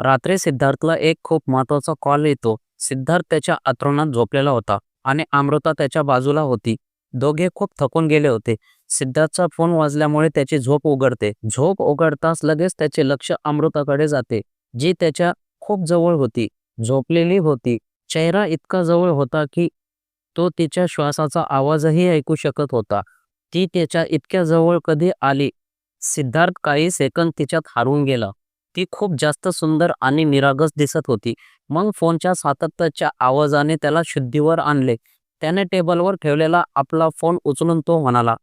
रात्री सिद्धार्थला एक खूप महत्त्वाचा कॉल येतो. सिद्धार्थ त्याच्या अंथरुणात झोपलेला होता आणि अमृता त्याच्या बाजूला होती. दोघे खूप थकून गेले होते. सिद्धार्थचा फोन वाजल्यामुळे त्याची झोप उघडते. झोप उघडताच लगेच त्याचे लक्ष अमृताकडे जाते जी त्याच्या खूप जवळ होती. झोपलेली होती. चेहरा इतका जवळ होता की तो तिच्या श्वासाचा आवाजही ऐकू शकत होता. ती त्याच्या इतक्या जवळ कधी आली? सिद्धार्थ काही सेकंद तिच्यात हारून गेला. ती खूप जास्त सुंदर आणि निरागस दिसत होती. मग फोनच्या सातत्याच्या आवाजाने त्याला शुद्धीवर आणले. त्याने टेबलवर ठेवलेला आपला फोन उचलून तो म्हणाला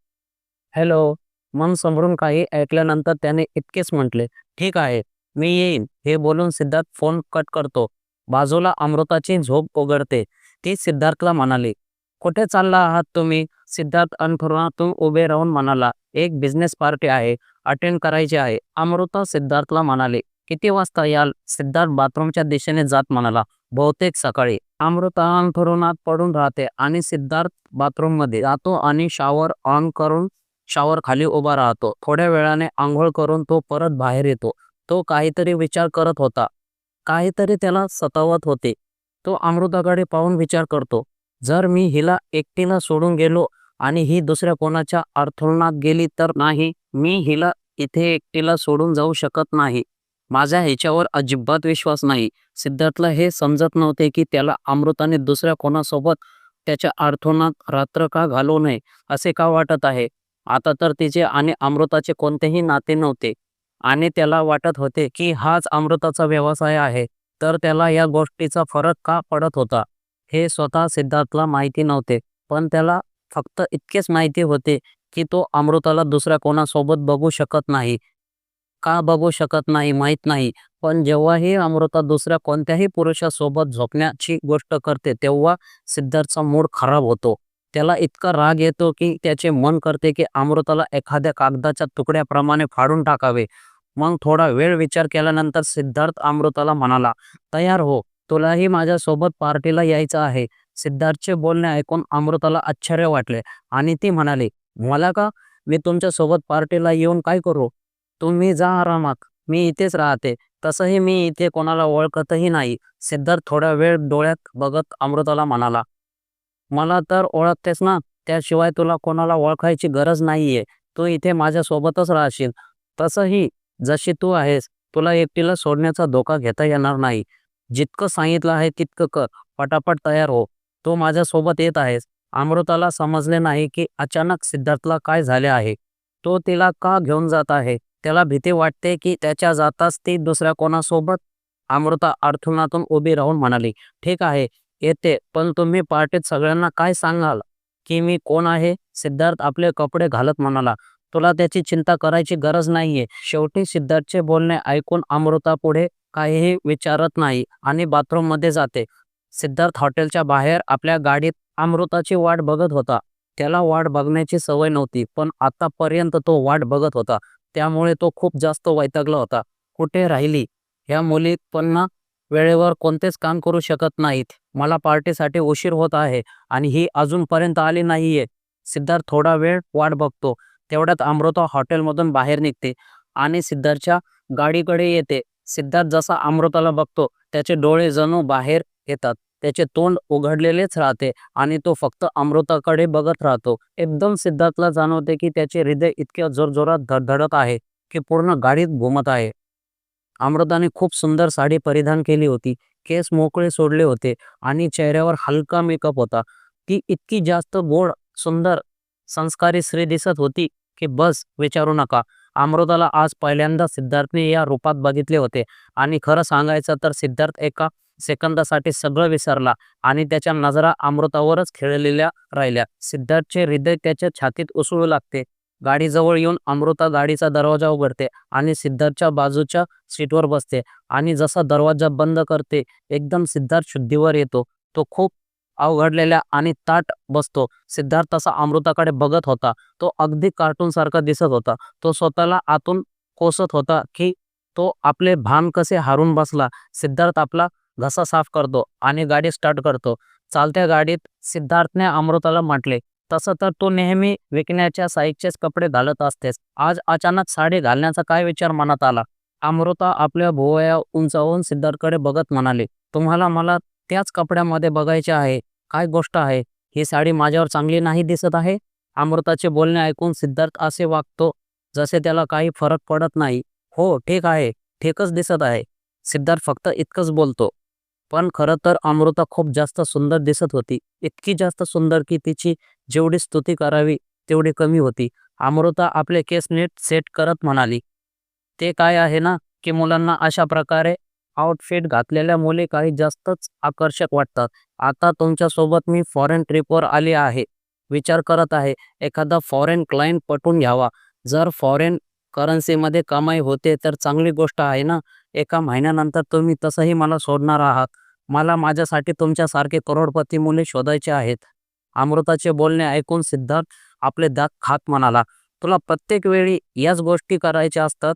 हॅलो. मन समोरून काही ऐकल्यानंतर त्याने इतकेच म्हटले ठीक आहे मी येईन. हे बोलून सिद्धार्थ फोन कट करतो. बाजूला अमृताची झोप उघडते ती सिद्धार्थला म्हणाली कुठे चालला आहात तुम्ही? सिद्धार्थ अंथरुणातून उभे राहून म्हणाला एक बिझनेस पार्टी आहे अटेंड करायची आहे. अमृता सिद्धार्थला म्हणाले किती वाजता याल? सिद्धार्थ बाथरूमच्या दिशेने जात म्हणाला बहुतेक सकाळी. अमृता अंथरुणात पडून राहते आणि सिद्धार्थ बाथरूममध्ये जातो आणि शॉवर ऑन करून शॉवर खाली उभा राहतो. थोड्या वेळाने आंघोळ करून तो परत बाहेर येतो. तो काहीतरी विचार करत होता. काहीतरी त्याला सतावत होते. तो अमृताकडे पाहून विचार करतो. जर मी हिला एकटीला सोडून गेलो आणि ही दुसऱ्या कोणाच्या अर्थरुणात गेली तर नाही मी हिला इथे एकटीला सोडून जाऊ शकत नाही. माझ्या ह्याच्यावर अजिबात विश्वास नाही. सिद्धार्थला हे समजत नव्हते की त्याला अमृताने दुसऱ्या कोणासोबत त्याच्या अर्थरुणात रात्र का घालवू नये असे का वाटत आहे? आता तर तिचे आणि अमृताचे कोणतेही नाते नव्हते. आणि त्याला वाटत होते की हाच अमृताचा व्यवसाय आहे तर त्याला या गोष्टीचा फरक का पडत होता? हे स्वतः सिद्धार्थला माहिती नव्हते पण त्याला फक्त इतकेच माहिती होते की तो अमृताला दुसऱ्या कोणासोबत बघू शकत नाही. का बघू शकत नाही माहीत नाही पण जेव्हाही अमृता दुसऱ्या कोणत्याही पुरुषासोबत झोपण्याची गोष्ट करते तेव्हा सिद्धार्थचा मूड खराब होतो. त्याला इतका राग येतो की त्याचे मन करते की अमृताला एखाद्या कागदाच्या तुकड्याप्रमाणे फाडून टाकावे. मग थोडा वेळ विचार केल्यानंतर सिद्धार्थ अमृताला म्हणाला तयार हो तुलाही माझ्यासोबत पार्टीला यायचं आहे. सिद्धार्थचे बोलणे ऐकून अमृताला आश्चर्य वाटले आणि ती म्हणाली मला का? मी तुमच्यासोबत पार्टीला येऊन काय करू? तुम्ही जा आरामात. मी इथेच राहते. तसंही मी इथे कोणाला ओळखतही नाही. सिद्धार्थ थोडा वेळ डोळ्यात बघत अमृताला म्हणाला मला तर ओळखतेस ना? त्याशिवाय तुला कोणाला ओळखायची गरज नाहीये. तू इथे माझ्यासोबतच राहशील. तसंही जशी तू आहेस तुला एकटीला सोडण्याचा धोका घेता येणार नाही. जितकं सांगितलं आहे तितकं कर. पटापट तयार हो. तो माझ्यासोबत येत आहेस. अमृताला समजले नाही की अचानक सिद्धार्थला काय झाले आहे. तो तिला का घेऊन जात आहे? त्याला भीती वाटते की त्याच्या जाताच ती दुसऱ्या कोणासोबत? अमृता अडथुणातून उभी राहून म्हणाली ठीक आहे येते पण तुम्ही पार्टीत सगळ्यांना काय सांगाल? की मी कोण आहे? सिद्धार्थ आपले कपडे घालत म्हणाला तुला त्याची चिंता करायची गरज नाहीये. शेवटी सिद्धार्थचे बोलणे ऐकून अमृता पुढे काहीही विचारत नाही आणि बाथरूममध्ये जाते. सिद्धार्थ हॉटेलच्या बाहेर आपल्या गाडीत अमृताची वाट बघत होता. त्याला वाट बघण्याची सवय नव्हती पण आतापर्यंत तो वाट बघत होता. त्यामुळे तो खूप जास्त वैतागला होता. कुठे राहिली? ह्या मुली पण वेळेवर कोणतेच काम करू शकत नाहीत. मला पार्टीसाठी उशीर होत आहे आणि ही अजूनपर्यंत आली नाहीये. सिद्धार्थ थोडा वेळ वाट बघतो. तेवढ्यात अमृता हॉटेलमधून बाहेर निघते आणि सिद्धार्थच्या गाडीकडे येते. सिद्धार्थ जसा अमृताला बघतो त्याचे डोळे जणू बाहेर येतात. त्याचे तोंड उघडलेलेच राहते आणि तो फक्त अमृताकडे बघत राहतो. एकदम सिद्धार्थला जाणवते की त्याचे हृदय इतक्या जोरजोरात धडधडत आहे की पूर्ण गाडीत घुमत आहे. अमृताने खूप सुंदर साडी परिधान केली होती. केस मोकळे सोडले होते आणि चेहऱ्यावर हलका मेकअप होता. ती इतकी जास्त गोड सुंदर संस्कारी स्त्री दिसत होती की बस विचारू नका. अमृताला आज पहिल्यांदा सिद्धार्थने या रूपात बघितले होते. आणि खरं सांगायचं तर सिद्धार्थ एका सेकंदासाठी सगळं विसरला आणि त्याच्या नजरा अमृतावरच खेळलेल्या राहिल्या. सिद्धार्थचे हृदय त्याच्या छातीत उसळू लागते. गाडीजवळ येऊन अमृता गाडीचा दरवाजा उघडते आणि सिद्धार्थच्या बाजूच्या सीटवर बसते आणि जसा दरवाजा बंद करते एकदम सिद्धार्थ शुद्धीवर येतो. तो खूप अवघडलेल्या आणि ताट बसतो. सिद्धार्थ तसा अमृताकडे बघत होता. तो अगदी कार्टून सारखा दिसत होता. तो स्वतःला आतून कोसत होता की तो आपले भान कसे हारून बसला. सिद्धार्थ आपला घसा साफ करतो आणि गाडी स्टार्ट करतो. चालत्या गाडीत सिद्धार्थने अमृताला म्हटले तसं तर तू नेहमी विकण्याच्या साईजचेच कपडे घालत असतेस. आज अचानक साडी घालण्याचा काय विचार मनात आला? अमृता आपल्या भुवया उंचावून सिद्धार्थकडे बघत म्हणाले तुम्हाला मला त्याच कपड्यामध्ये बघायचे आहे काय गोष्ट आहे? ही साडी माझ्यावर चांगली नाही दिसत आहे? अमृताचे बोलणे ऐकून सिद्धार्थ असे वागतो जसे त्याला काही फरक पडत नाही. हो ठीक आहे ठीकच दिसत आहे. सिद्धार्थ फक्त इतकंच बोलतो. पण खरं तर अमृता खूप जास्त सुंदर दिसत होती. इतकी जास्त सुंदर की तिची जेवढी स्तुती करावी तेवढी कमी होती. अमृता आपले केस नीट सेट करत म्हणाली ते काय आहे ना की मुलांना अशा प्रकारे आउटफिट घातलेल्या मुली काही जास्तच आकर्षक वाटतात. आता तुमच्यासोबत मी फॉरेन ट्रिपवर आली आहे. विचार करत आहे. एखादा फॉरेन क्लायंट पटून घ्यावा. जर फॉरेन करन्सीमध्ये कमाई होते तर चांगली गोष्ट आहे ना? एका महिन्यानंतर तुम्ही तसंही मला सोडणार आहात. मला माझ्यासाठी तुमच्यासारखे करोडपती मुले शोधायचे आहेत. अमृताचे बोलणे ऐकून सिद्धार्थ आपले दात खात म्हणाला. तुला प्रत्येक वेळी याच गोष्टी करायच्या असतात?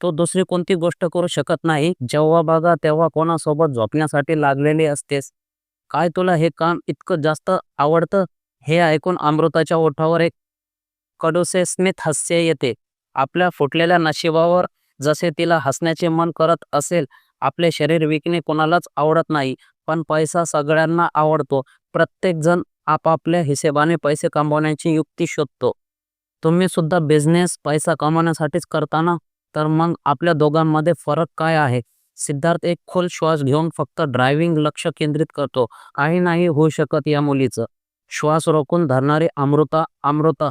तो दुसरी कोणती गोष्ट करू शकत नाही. जेव्हा बघा तेव्हा कोणासोबत झोपण्यासाठी लागलेली असतेस. काय तुला हे काम इतकं जास्त आवडतं? हे ऐकून अमृताच्या ओठावर एक कडुसे स्मित हास्य येते. आपल्या फुटलेल्या नशिबावर जसे तिला हसण्याचे मन करत असेल आपले शरीर विकणे कोणालाच आवडत नाही. पण पैसा सगळ्यांना आवडतो. प्रत्येक जण आपापल्या हिशेबाने पैसे कमवण्याची युक्ती शोधतो. तुम्ही सुद्धा बिझनेस पैसा कमवण्यासाठीच करताना तर मग आपल्या दोघांमध्ये फरक काय आहे? सिद्धार्थ एक खोल श्वास घेऊन फक्त ड्रायव्हिंग लक्ष केंद्रित करतो. काही नाही होऊ शकत या मुलीचं. श्वास रोखून धरणारी अमृता अमृता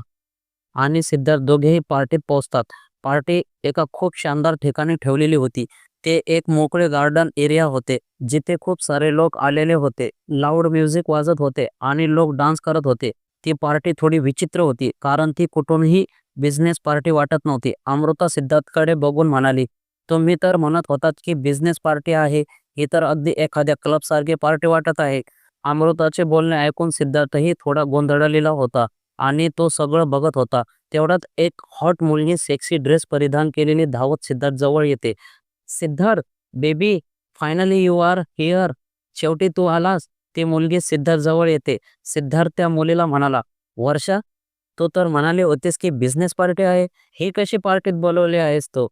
आणि सिद्धार्थ दोघेही पार्टीत पोहोचतात. पार्टी एका खूप शानदार ठिकाणी ठेवलेली होती. ते एक मोकळे गार्डन एरिया होते जिथे खूप सारे लोक आलेले होते. लाऊड म्युझिक वाजत होते आणि लोक डान्स करत होते. ती पार्टी थोडी विचित्र होती कारण ती कुठूनही बिझनेस पार्टी वाटत नव्हती. अमृता सिद्धार्थकडे बघून म्हणाली तुम्ही तर म्हणत होतात की बिझनेस पार्टी आहे. ही तर अगदी एखाद्या क्लबसारखी पार्टी वाटत आहे. अमृताचे बोलणे ऐकून सिद्धार्थही थोडा गोंधळलेला होता आणि तो सगळं बघत होता. तेवढ्यात एक हॉट मुलगी सेक्सी ड्रेस परिधान केलेली धावत सिद्धार्थ जवळ येते. Siddharth baby finally you are here. शेवटी तू आलास. ती मुलगी सिद्धार्थ जवळ येते. सिद्धार्थ त्या मुलीला म्हणाला वर्षा तू तर म्हणाले होतेस की बिझनेस पार्टी आहे हे कशी पार्टीत बोलवले आहेस तो?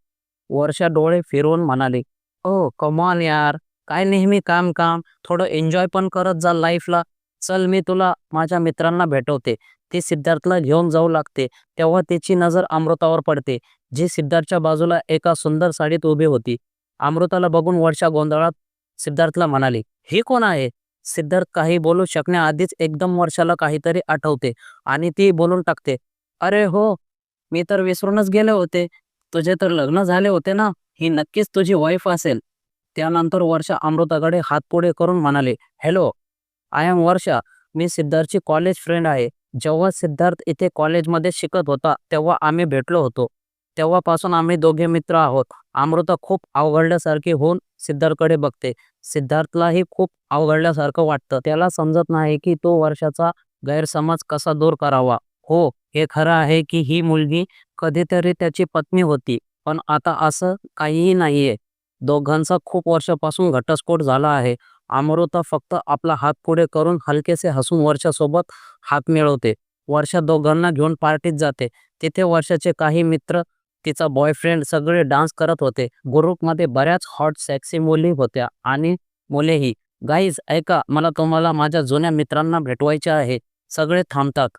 वर्षा डोळे फिरवून म्हणाले ओ कमॉन यार काय नेहमी काम काम थोडं एन्जॉय पण करत जा लाईफला चल मी तुला माझ्या मित्रांना भेटवते. ती सिद्धार्थला घेऊन जाऊ लागते. तेव्हा तिची नजर अमृतावर पडते. जी सिद्धार्थच्या बाजूला एका सुंदर साडीत उभी होती. अमृताला बघून वर्षा गोंधळात सिद्धार्थला म्हणाली ही कोण आहे? सिद्धार्थ काही बोलू शकण्याआधीच एकदम वर्षाला काहीतरी आठवते आणि ती बोलून टाकते अरे हो मी तर विसरूनच गेले होते. तुझे तर लग्न झाले होते ना ही नक्कीच तुझी वाईफ असेल. त्यानंतर वर्षा अमृताकडे हात पुढे करून म्हणाले हॅलो आय एम वर्षा. मी सिद्धार्थची कॉलेज फ्रेंड आहे. जेव्हा सिद्धार्थ इथे कॉलेजमध्ये शिकत होता तेव्हा आम्ही भेटलो होतो. तेव्हापासून आम्ही दोघे मित्र आहोत. अमृता खूप अवघडल्यासारखी होऊन सिद्धार्थकडे बघते. सिद्धार्थलाही खूप अवघडल्यासारखं वाटतं. त्याला समजत नाही की तो वर्षाचा गैरसमज कसा दूर करावा. हो हे खरं आहे की ही मुलगी कधीतरी त्याची पत्नी होती पण आता असं काहीही नाहीये. दोघांचा खूप वर्षापासून घटस्फोट झाला आहे. अमृता फक्त आपला हात पुढे करून हलकेसे हसून वर्षासोबत हात मिळवते. वर्षा दोघांना घेऊन पार्टीत जाते. तिथे वर्षाचे काही मित्र तिचा बॉयफ्रेंड सगळे डान्स करत होते. ग्रुपमध्ये बऱ्याच हॉट सेक्सी मुली होत्या. आणि मुलेही. गाईज ऐका मला तुम्हाला माझ्या जुन्या मित्रांना भेटवायचे आहे. सगळे थांबतात.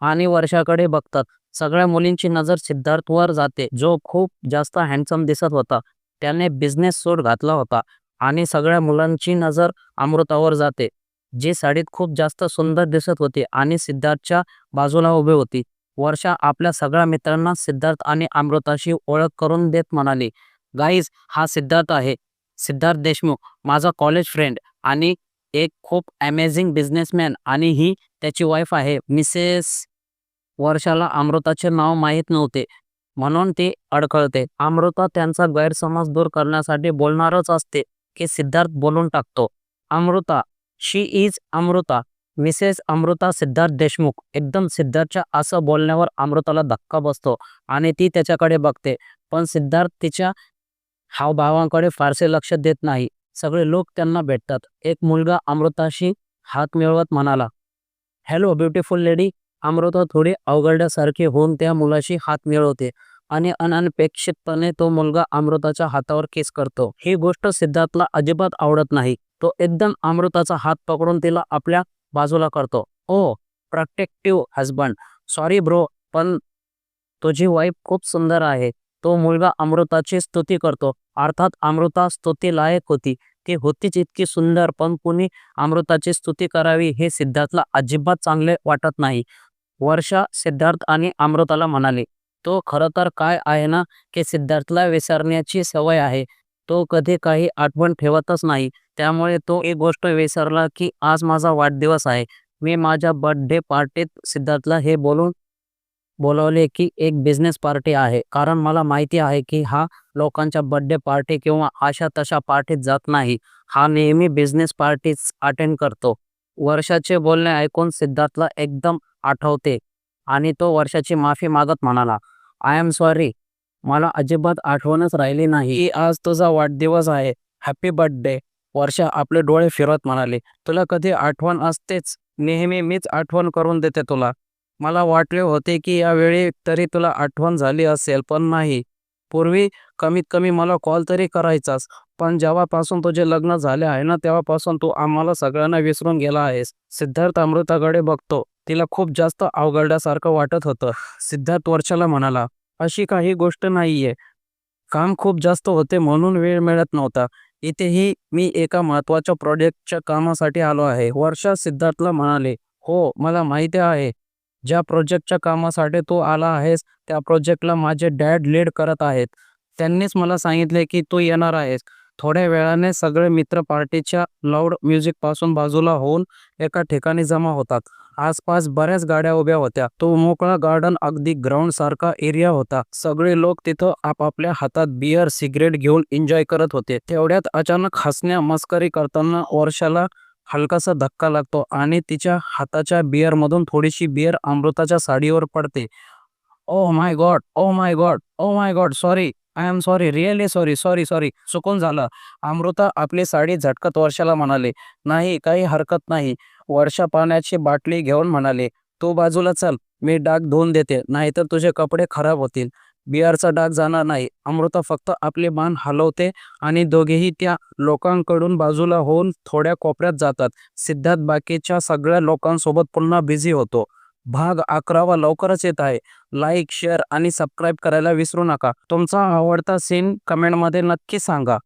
आणि वर्षाकडे बघतात. सगळ्या मुलींची नजर सिद्धार्थवर जाते. जो खूप जास्त हँडसम दिसत होता. त्याने बिझनेस सूट घातला होता. आणि सगळ्या मुलांची नजर अमृतावर जाते. जी साडीत खूप जास्त सुंदर दिसत होती. आणि सिद्धार्थच्या बाजूला उभी होती. वर्षा आपल्या सगळ्या मित्रांना सिद्धार्थ आणि अमृताशी ओळख करून देत म्हणाली गाईज हा सिद्धार्थ आहे. सिद्धार्थ देशमुख माझा कॉलेज फ्रेंड आणि एक खूप अमेझिंग बिझनेसमॅन आणि ही त्याची वाईफ आहे. मिसेस वर्षाला अमृताचे नाव माहीत नव्हते म्हणून ती अडखळते. अमृता त्यांचा गैरसमज दूर करण्यासाठी बोलणारच असते की सिद्धार्थ बोलून टाकतो. Amrita she is Amrita. Mrs Amrita Siddharth Deshmukh एकदम सिद्धार्थच्या असं बोलण्यावर अमृताला धक्का बसतो आणि ती त्याच्याकडे बघते. पण सिद्धार्थ तिच्या हावभावांकडे फारसे लक्ष देत नाही. सगळे लोक त्यांना भेटतात. एक मुलगा अमृताशी हात मिळवत म्हणाला हॅलो ब्युटिफुल लेडी. अमृता थोडी अवघडल्यासारखी होऊन त्या मुलाशी हात मिळवते आणि अनपेक्षितपणे तो मुलगा अमृताच्या हातावर केस करतो. ही गोष्ट सिद्धार्थला अजिबात आवडत नाही. तो एकदम अमृताचा हात पकडून तिला आपल्या बाजूला करतो. Oh protective husband sorry bro पण तुझी वाईफ खूप सुंदर आहे. तो मुलगा अमृताची स्तुती करतो. अर्थात अमृता स्तुती लायक होती. ती होतीच इतकी सुंदर पण कुणी अमृताची स्तुती करावी हे सिद्धार्थला अजिबात चांगले वाटत नाही. वर्षा सिद्धार्थ आणि अमृताला म्हणाले तो खरं तर काय आहे ना की सिद्धार्थला विसरण्याची सवय आहे. तो कधी काही आठवण ठेवतच नाही. त्यामुळे तो एक गोष्ट विसरला की आज माझा वाढदिवस आहे. मी माझ्या बर्थडे पार्टीत सिद्धार्थला हे बोलून बोलवले की एक बिझनेस पार्टी आहे. कारण मला माहिती आहे की हा लोकांच्या बर्थडे पार्टी किंवा अशा तशा पार्टीत जात नाही. हा नेहमी बिझनेस पार्टीच अटेंड करतो. वर्षाचे बोलणे ऐकून सिद्धार्थला एकदम आठवते आणि तो वर्षाची माफी मागत म्हणाला आय एम सॉरी मला अजिबात आठवणच राहिली नाही की आज तुझा वाढदिवस आहे. हॅपी बर्थडे वर्षा आपले डोळे फिरत म्हणाले तुला कधी आठवण असतेच? नेहमी मीच आठवण करून देते तुला. मला वाटले होते की यावेळी तरी तुला आठवण झाली असेल पण नाही. पूर्वी कमीत कमी मला कॉल तरी करायचास पण जेव्हापासून तुझे लग्न झाले आहे ना तेव्हापासून तू आम्हाला सगळ्यांना विसरून गेला आहेस. सिद्धार्थ अमृताकडे बघतो. तिला खूप जास्त अवघडल्यासारखं वाटत होतं. सिद्धार्थ वर्षाला म्हणाला अशी काही गोष्ट नाहीये. काम खूप जास्त होते म्हणून वेळ मिळत नव्हता. इथेही मी एका महत्त्वाच्या प्रोजेक्टच्या कामासाठी आलो आहे. वर्षा सिद्धार्थला म्हणाले हो मला माहिती आहे. ज्या प्रोजेक्टच्या कामासाठी तू आला आहेस त्या प्रोजेक्टला माझे डॅड लीड करत आहेत. त्यांनीच मला सांगितले की तू येणार आहेस. थोड्या वेळाने सगळे मित्र पार्टीच्या लाऊड म्युझिकपासून बाजूला होऊन एका ठिकाणी जमा होतात. आसपास बऱ्याच गाड्या उभ्या होत्या. तो मोकळा गार्डन अगदी ग्राउंड सारखा एरिया होता. सगळे लोक तिथं आपापल्या हातात बियर सिगरेट घेऊन एन्जॉय करत होते. तेवढ्यात अचानक हसण्या मस्करी करताना वर्षाला हलकासा धक्का लागतो आणि तिच्या हाताच्या बिअरमधून थोडीशी बिअर अमृताच्या साडीवर पडते. ओ my God oh my God oh my God sorry I am sorry really sorry sorry sorry चुकून झालं. अमृता आपली साडी झटकत वर्षाला म्हणाले नाही काही हरकत नाही. वर्षा पाण्याची बाटली घेऊन म्हणाले तू बाजूला चल मी डाग धुवून देते नाहीतर तुझे कपडे खराब होतील. बिअरचा डाग जाणार नाही. अमृता फक्त आपले मान हलवते आणि दोघेही त्या लोकांकडून बाजूला होऊन थोड्या कोपऱ्यात जातात. सिद्धार्थ बाकीच्या सगळ्या लोकांसोबत पुन्हा बिझी होतो. भाग अकरावा लवकरच येत आहे. लाईक शेअर आणि सबस्क्राईब करायला विसरू नका. तुमचा आवडता सीन कमेंटमध्ये नक्की सांगा.